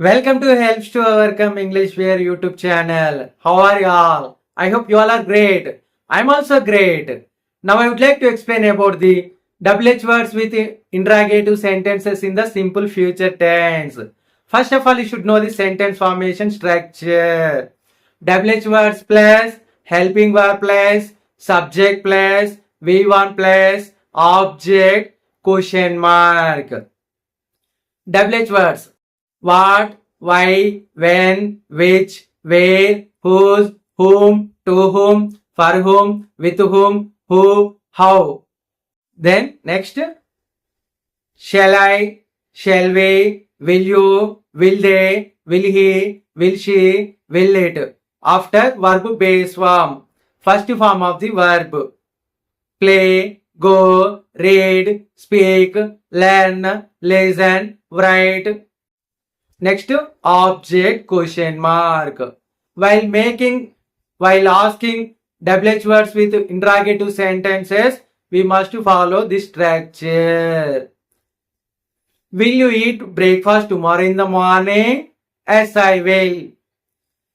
Welcome to Helps to Overcome English Wear YouTube channel. How are you all? I hope you all are great. I'm also great. Now I would like to explain about the WH words with interrogative sentences in the simple future tense. First of all, you should know the sentence formation structure. WH words plus helping verb plus subject plus V1 plus object question mark. WH words what, why, when, which, where, whose, whom, to whom, for whom, with whom, who, how. Then next, shall I, shall we, will you, will they, will he, will she, will it. After verb base form, first form of the verb. Play, go, read, speak, learn, listen, write, Next, object question mark. While making, while asking WH words with interrogative sentences, we must follow this structure. Will you eat breakfast tomorrow in the morning? Yes, I will.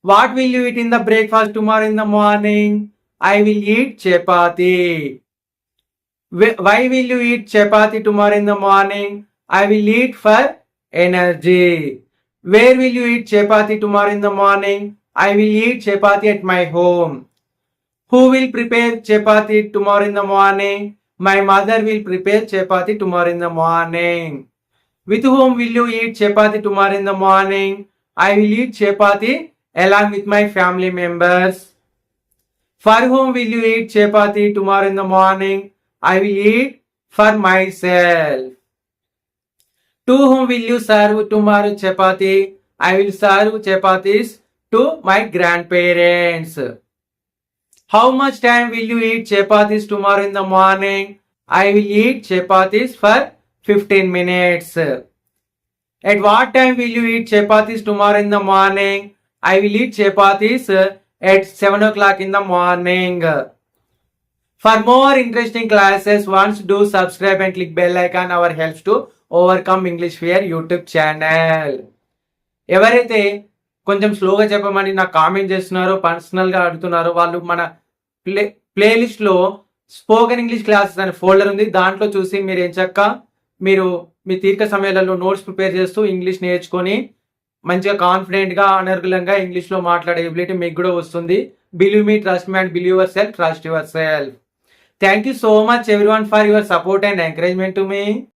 What will you eat in the breakfast tomorrow in the morning? I will eat chapati. Why will you eat chapati tomorrow in the morning? I will eat for energy. Where will you eat chapati tomorrow in the morning? I will eat chapati at my home. Who will prepare chapati tomorrow in the morning? My mother will prepare chapati tomorrow in the morning. With whom will you eat chapati tomorrow in the morning? I will eat chapati along with my family members. For whom will you eat chapati tomorrow in the morning? I will eat for myself. To whom will you serve tomorrow chapati? I will serve chapatis to my grandparents. How much time will you eat chapatis tomorrow in the morning? I will eat chapatis for 15 minutes. At what time will you eat chapatis tomorrow in the morning? I will eat chapatis uh, at 7 o'clock in the morning. For more interesting classes, once do subscribe and click bell icon. Our helps to overcome English fear YouTube channel ఎవరైతే కొంచెం స్లోగా చెప్పమని నాకు comment చేస్తున్నారో పర్సనల్గా అడుగుతున్నారో వాళ్ళు మన play ప్లేలిస్ట్లో స్పోకెన్ ఇంగ్లీష్ క్లాసెస్ అనే ఫోల్డర్ ఉంది. దాంట్లో చూసి మీరు ఏం చక్క మీరు మీ తీరిక సమయాలలో నోట్స్ ప్రిపేర్ చేస్తూ ఇంగ్లీష్ నేర్చుకొని మంచిగా కాన్ఫిడెంట్గా అనర్గులంగా ఇంగ్లీష్లో మాట్లాడే ఎబిలిటీ మీకు కూడా వస్తుంది. Believe me trust me and believe yourself trust yourself thank you so much everyone for your support and encouragement to me